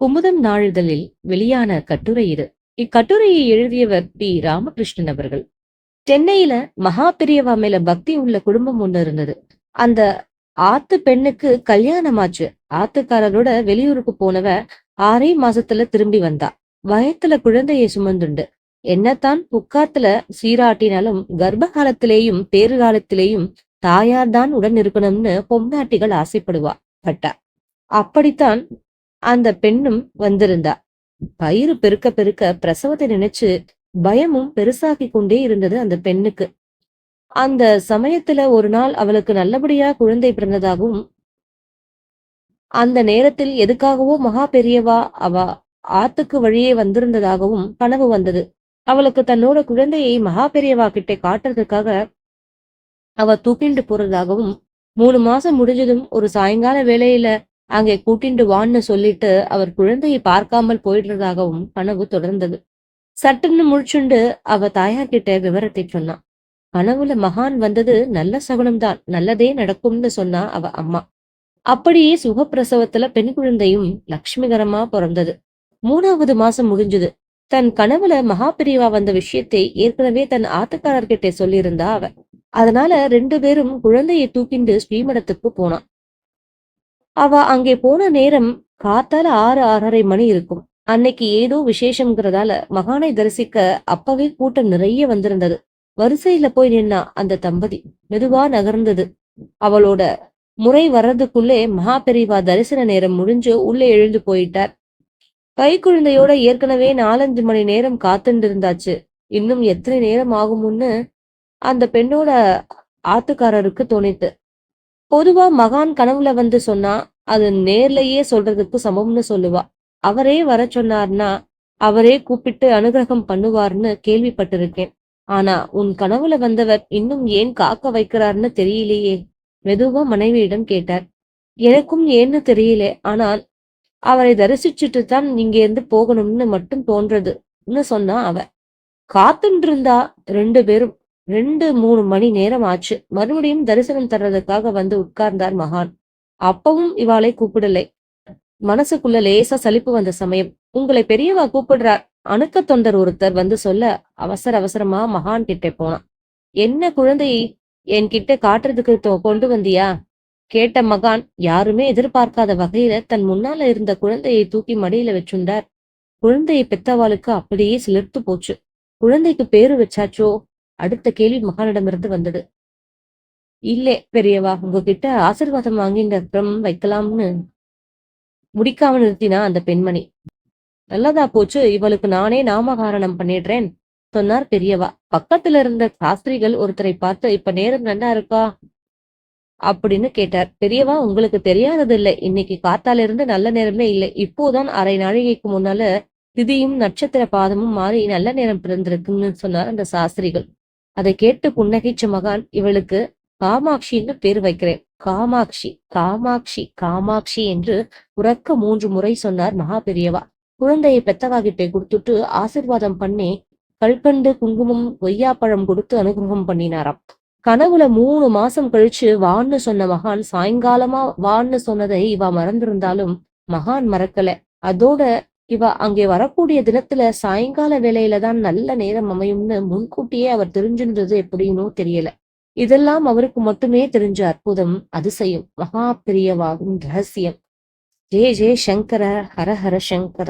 குமுதம் நாளிதழில் வெளியான கட்டுரை இது. இக்கட்டுரையை எழுதியவர் பி. ராமகிருஷ்ணன் அவர்கள். சென்னையில மகா பெரியவா மேல பக்தி உள்ள குடும்பம் ஒண்ணு இருந்தது. அந்த ஆத்து பெண்ணுக்கு கல்யாணமாச்சு. ஆத்துக்காரரோட வெளியூருக்கு போனவ ஆறே மாசத்துல திரும்பி வந்தா. வயத்துல குழந்தையை சுமந்துண்டு. என்னத்தான் புக்காத்துல சீராட்டினாலும் கர்ப்ப காலத்திலேயும் பேறு காலத்திலேயும் தாயார் தான் உடன் இருக்கணும்னு பொம்னாட்டிகள் ஆசைப்படுவா. பட்டா. அப்படித்தான் அந்த பெண்ணும் வந்திருந்தா. பயிறு பெருக்க பெருக்க பிரசவத்தை நினைச்சு பயமும் பெருசாகி கொண்டே இருந்தது அந்த பெண்ணுக்கு. அந்த சமயத்துல ஒரு நாள் அவளுக்கு நல்லபடியா குழந்தை பிறந்ததாகவும் அந்த நேரத்தில் எதுக்காகவோ மகா பெரியவா அவ ஆத்துக்கு வழியே வந்திருந்ததாகவும் கனவு வந்தது. அவளுக்கு தன்னோட குழந்தையை மகா பெரியவா கிட்ட காட்டுறதுக்காக அவ தூக்கிண்டு போறதாகவும் மூணு மாசம் முடிஞ்சதும் ஒரு சாயங்கால வேலையில அங்கே கூட்டிண்டு வான்னு சொல்லிட்டு அவர் குழந்தையை பார்க்காமல் போயிடுறதாகவும் கனவு தொடர்ந்தது. சட்டுன்னு முழிச்சுண்டு அவ தாயார்கிட்ட விவரத்தை சொன்னான். கனவுல மகான் வந்தது நல்ல சகுனம்தான் நல்லதே நடக்கும்னு சொன்னா அவ அம்மா. அப்படியே சுகப்பிரசவத்துல பெண் குழந்தையும் லக்ஷ்மிகரமா பிறந்தது. மூணாவது மாசம் முடிஞ்சது. தன் கனவுல மகாபிரிவா வந்த விஷயத்தை ஏற்கனவே தன் ஆத்துக்காரர்கிட்ட சொல்லியிருந்தா அவ. அதனால ரெண்டு பேரும் குழந்தையை தூக்கிண்டு ஸ்ரீமடத்துக்கு போனான். அவ அங்கே போன நேரம் காத்தால ஆறு ஆறரை மணி இருக்கும். அன்னைக்கு ஏதோ விசேஷம்ங்கிறதால மகானை தரிசிக்க அப்பவே கூட்டம் நிறைய வந்திருந்தது. வரிசையில போய் நின்னா அந்த தம்பதி மெதுவா நகர்ந்தது. அவளோட முறை வர்றதுக்குள்ளே மகா பெரிவா தரிசன நேரம் முடிஞ்சு உள்ளே எழுந்து போயிட்டார். கை குழந்தையோட ஏற்கனவே நாலஞ்சு மணி நேரம் காத்துட்டு இருந்தாச்சு இன்னும் எத்தனை நேரம் ஆகும்னு அந்த பெண்ணோட ஆத்துக்காரருக்கு தோணித்து பொதுவா மகான் கனவுல வந்து சொன்னா அது நேர்லயே சொல்றதுக்கு சமம்னு சொல்லுவா. அவரே வர சொன்னார்னா அவரே கூப்பிட்டு அனுகிரகம் பண்ணுவார்னு கேள்விப்பட்டிருக்கேன். ஆனா உன் கனவுல வந்தவர் இன்னும் ஏன் காக்க வைக்கிறார்னு தெரியலையே மெதுவா மனைவியிடம் கேட்டார். எனக்கும் ஏன்னு தெரியல ஆனால் அவரை தரிசிச்சுட்டு தான் இங்க இருந்து போகணும்னு மட்டும் தோன்றதுன்னு சொன்னா அவ. காத்துட்டு இருந்தா ரெண்டு பேரும் ரெண்டு மூணு மணி நேரம் ஆச்சு. மறுபடியும் தரிசனம் தர்றதுக்காக வந்து உட்கார்ந்தார் மகான். அப்பவும் இவாளை கூப்பிடலை. மனசுக்குள்ள லேசா சலிப்பு வந்த சமயம். உங்களை பெரியவா கூப்பிடுறார். அணுக்க தொண்டர் ஒருத்தர் வந்து சொல்ல அவசர அவசரமா மகான் கிட்ட போனான். என்ன குழந்தை? என்கிட்ட காட்டுறதுக்கு கொண்டு வந்தியா கேட்ட மகான் யாருமே எதிர்பார்க்காத வகையில தன் முன்னால இருந்த குழந்தையை தூக்கி மடியில வச்சுண்டார். குழந்தையை பெத்தவாளுக்கு அப்படியே சிலிர்த்து போச்சு. குழந்தைக்கு பேரு வச்சாச்சோ? அடுத்த கேள்வி மகானிடமிருந்து வந்தது. இல்லே பெரியவா உங்ககிட்ட ஆசீர்வாதம் இந்த அப்புறம் வைக்கலாம்னு முடிக்காம நிறுத்தினா அந்த பெண்மணி. நல்லதா போச்சு இவளுக்கு நானே நாமகாரணம் பண்ணிடுறேன் சொன்னார் பெரியவா. பக்கத்துல இருந்த சாஸ்திரிகள் ஒருத்தரை பார்த்து இப்ப நேரம் நல்லா இருக்கா? அப்படின்னு கேட்டார். பெரியவா உங்களுக்கு தெரியாதது இல்லை இன்னைக்கு காத்தால இருந்து நல்ல நேரமே இல்லை. இப்போதான் அரை நாழிகைக்கு முன்னால திதியும் நட்சத்திர பாதமும் மாறி நல்ல நேரம் பிறந்திருக்குன்னு சொன்னார் அந்த சாஸ்திரிகள். அதை கேட்டு புன்னகைச்ச மகான் இவளுக்கு காமாட்சின்னு பேர் வைக்கிறேன். காமாட்சி காமாட்சி காமாட்சி என்று உறக்க மூன்று முறை சொன்னார் மகா பெரியவா குழந்தையை பெத்தவாகிட்டே கொடுத்துட்டு ஆசிர்வாதம் பண்ணி கல்கண்டு குங்குமம் கொய்யாப்பழம் கொடுத்து அனுகிரகம் பண்ணினாராம். கனவுல மூணு மாசம் கழிச்சு வான்னு சொன்ன மகான் சாயங்காலமா வான்னு சொன்னதை இவ மறந்திருந்தாலும் மகான் மறக்கல. அதோட இவ அங்கே வரக்கூடிய தினத்துல சாயங்கால வேலையில தான் நல்ல நேரம் அமையும்னு முன்கூட்டியே அவர் தெரிஞ்சுன்றது எப்படின்னு தெரியல. இதெல்லாம் அவருக்கு மட்டுமே தெரிஞ்ச அற்புதம் அதிசயம் மகா பிரியவாகும் ரகசியம். ஜே ஜே சங்கர ஹர ஹர சங்கர.